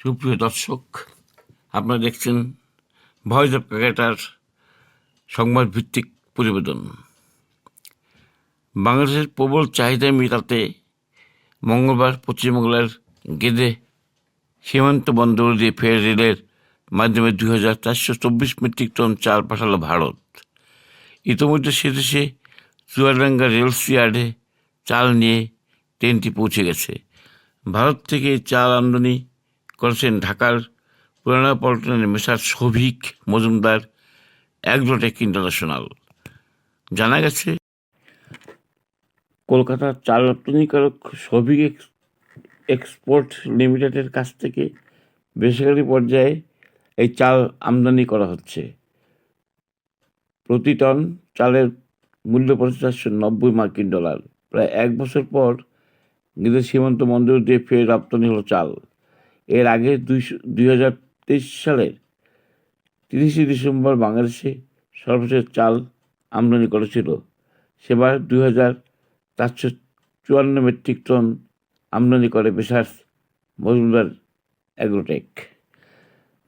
সুপ্রিয় দর্শক, আপনারা দেখছেন ভয়েস অফ ক্রিকেটার সংবাদ ভিত্তিক প্রতিবেদন। বাংলাদেশের প্রবল চাহিদা মেটাতে মঙ্গলবার পশ্চিমবাংলার গেদে সীমান্ত বন্দর দিয়ে ফের রেলের মাধ্যমে দুই হাজার চারশো চব্বিশ মেট্রিক টন চাল পাঠালো ভারত। ইতিমধ্যে সে দেশে চুয়াডাঙ্গা রেল ইয়ার্ডে চাল নিয়ে ট্রেনটি পৌঁছে গেছে। ভারত থেকে চাল আমদানি করেছেন ঢাকার Purana পল্টনের Messrs Shovik Majumdar Agrotech International. জানা গেছে, কলকাতার চাল রপ্তানিকারক শোভিক এক্স- এক্সপোর্ট লিমিটেডের কাছ থেকে বেসরকারি পর্যায়ে এই চাল আমদানি করা হচ্ছে। প্রতি টন চালের মূল্য পড়েছে চারশো নব্বই মার্কিন ডলার। প্রায় এক বছর পর গেদের সীমান্ত মন্দির দিয়ে ফের রপ্তানি হলো চাল। এর আগে দুইশো, দুই হাজার তেইশ সালের তিরিশে ডিসেম্বর বাংলাদেশে সর্বশেষ চাল আমদানি করেছিল। সেবার দুই হাজার চারশো চুয়ান্ন মেট্রিক টন আমদানি করে বেসার মজুমদার অ্যাগ্রোটেক।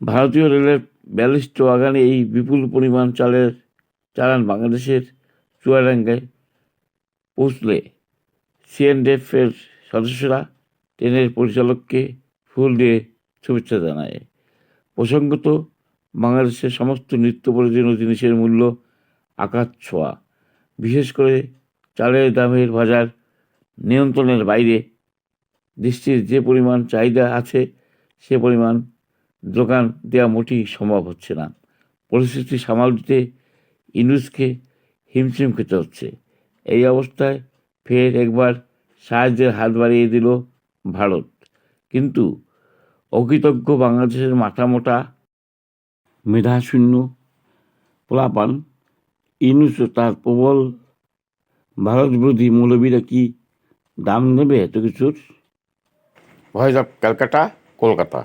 ভারতীয় রেলের ব্যালিস্ট ওয়াগানে এই বিপুল পরিমাণ চালের চালান বাংলাদেশের চুয়াডাঙ্গায় পৌঁছলে সিএনডিএফের সদস্যরা ট্রেনের পরিচালককে ফুল দিয়ে শুভেচ্ছা জানায়। প্রসঙ্গত, বাংলাদেশের সমস্ত নিত্য প্রয়োজনীয় জিনিসের মূল্য আকাশ ছোঁয়া। বিশেষ করে চালের দামের বাজার নিয়ন্ত্রণের বাইরে দৃষ্টির যে পরিমাণ চাহিদা আছে, সে পরিমাণ দোকান দেওয়া মোটেই সম্ভব হচ্ছে না। পরিস্থিতি সামাল দিতে ইনুসকে হিমশিম খেতে হচ্ছে। এই অবস্থায় ফের একবার সাহায্যের হাত বাড়িয়ে দিল ভারত। কিন্তু অকৃতজ্ঞ বাংলাদেশের মাথা মোটা মেধাশূন্য পোলাপান ইনুস তার প্রবল ভারতবিরোধী মৌলবীরা কি দাম নেবে এত কিছুর? Voice of Calcutta, Kolkata.